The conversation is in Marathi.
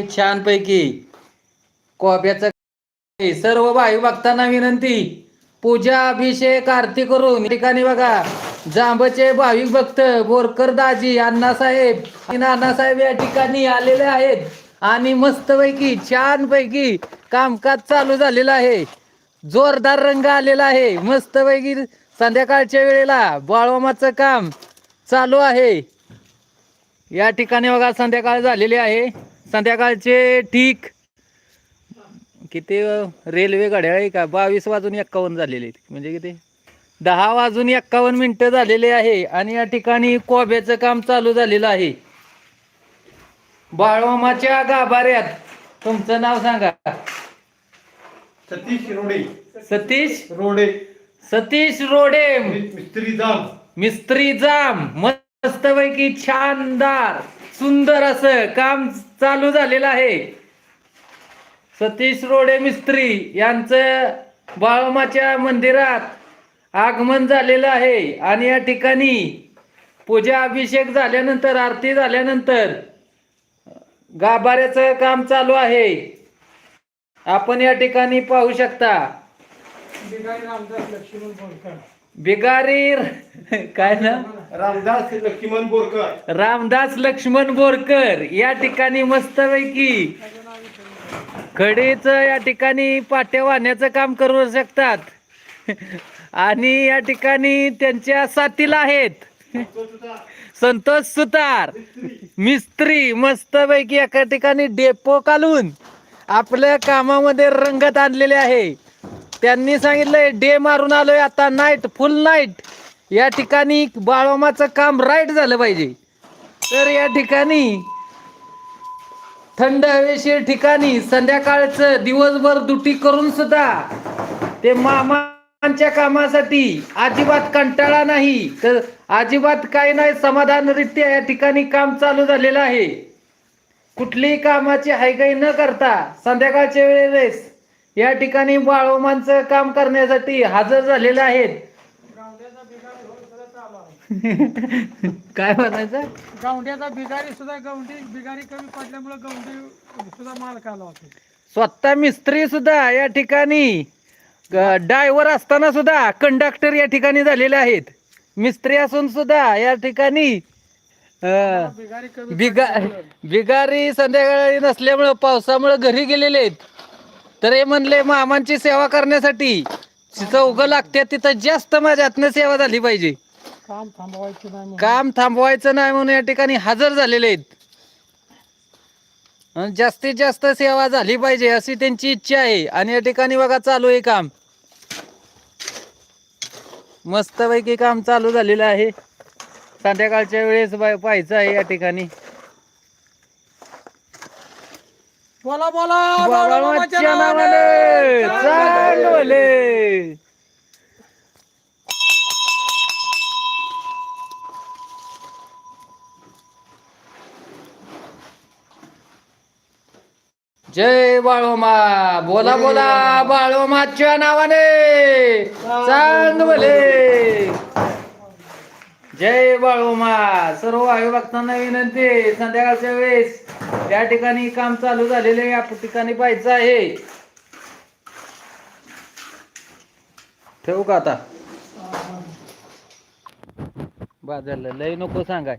छानपैकी कोब्याचं सर्व भाई भक्तांना विनंती पूजा अभिषेक आरती करून ठिकाणी बघा. जांबचे भाविक भक्त बोरकर दाजी अण्णासाहेब नानासाहेब या ठिकाणी आलेले आहेत. आणि मस्तपैकी छानपैकी कामकाज चालू झालेलं आहे. जोरदार रंग आलेला आहे. मस्तपैकी संध्याकाळच्या वेळेला बाळवामाचं काम चालू आहे. या ठिकाणी बघा संध्याकाळ झालेली आहे. संध्याकाळचे ठीक. किती रेल्वे गाड्या आहे का? बावीस वाजून एक्कावन्न झालेले आहेत. म्हणजे किती? दहा वाजून एक्कावन्न मिनिटं झालेले आहे आणि या ठिकाणी कोब्याचं काम चालू झालेलं आहे. बाळवामाच्या गाभाऱ्यात. तुमचं नाव सांगा. सतीश रोडे. सतीश? रोडे. सतीश रोडे. मिस्त्री जाम. मिस्त्री जाम. मस्तपैकी छानदार सुंदर असं काम चालू झालेलं आहे. सतीश रोडे मिस्त्री यांचं बाळमाच्या मंदिरात आगमन झालेलं आहे आणि या ठिकाणी पूजा अभिषेक झाल्यानंतर आरती झाल्यानंतर गाभाऱ्याचं काम चालू आहे. आपण या ठिकाणी पाहू शकता. बिगारी काय ना? रामदास लक्ष्मण बोरकर. रामदास लक्ष्मण बोरकर या ठिकाणी मस्तपैकी कडीच या ठिकाणी पाट्या वाहण्याचं काम करू शकतात. आणि या ठिकाणी त्यांच्या साथीला आहेत. संतोष सुतार मिस्त्री मस्तपैकी एका ठिकाणी डेपो कालून आपल्या कामामध्ये रंगत आणलेले आहे. त्यांनी सांगितलंय डे मारून आलोय आता नाईट फुल नाईट. या ठिकाणी बाळोमाचं काम राईट झालं पाहिजे. तर या ठिकाणी थंड हवेशीर ठिकाणी संध्याकाळचं दिवसभर दुटी करून सुद्धा ते मामांच्या कामासाठी अजिबात कंटाळा नाही. तर अजिबात काही नाही समाधानरित्या या ठिकाणी काम चालू झालेलं आहे. कुठलीही कामाची हायगाई न करता संध्याकाळच्या वेळेस या ठिकाणी बाळोमांचं काम करण्यासाठी हजर झालेले आहेत. काय म्हणायचं? गौंड्याचा बिगारी सुद्धा गौंडी बिगारी कमी पडल्यामुळे गौंडी सुद्धा माल काला होते. स्वतः मिस्त्री सुद्धा या ठिकाणी ड्रायव्हर असताना सुद्धा कंडक्टर या ठिकाणी झालेले आहेत. मिस्त्री असून सुद्धा या ठिकाणी अं, बिगारी कमी बिगा बिगारी संध्याकाळी नसल्यामुळं पावसामुळं घरी गेलेले आहेत. तर हे म्हणले मामांची सेवा करण्यासाठी चौघ लागते तिथं जास्त माझ्यातनं सेवा झाली पाहिजे. काम थांबवायचं नाही म्हणून. काम थांबवायचं नाही म्हणून या ठिकाणी हजर झालेले आहेत. अन जास्तीत जास्त सेवा झाली पाहिजे अशी त्यांची इच्छा आहे. आणि या ठिकाणी बघा चालू आहे काम. मस्तपैकी काम चालू झालेलं आहे. संध्याकाळच्या वेळेस बाय- पाहायचं आहे या ठिकाणी. बोला बोला बाळामाच्या नावाने. चांगले जय बाळोमा. बोला बोला बाळोमाच्या नावाने. चांगले जय बाळोमा. सर्व वायू भक्तांना विनंती. संध्याकाळच्या वेळेस त्या ठिकाणी काम चालू झालेले या ठिकाणी पाहायचं आहे. ठेवू का आता? बाजारला लय नको सांगाय.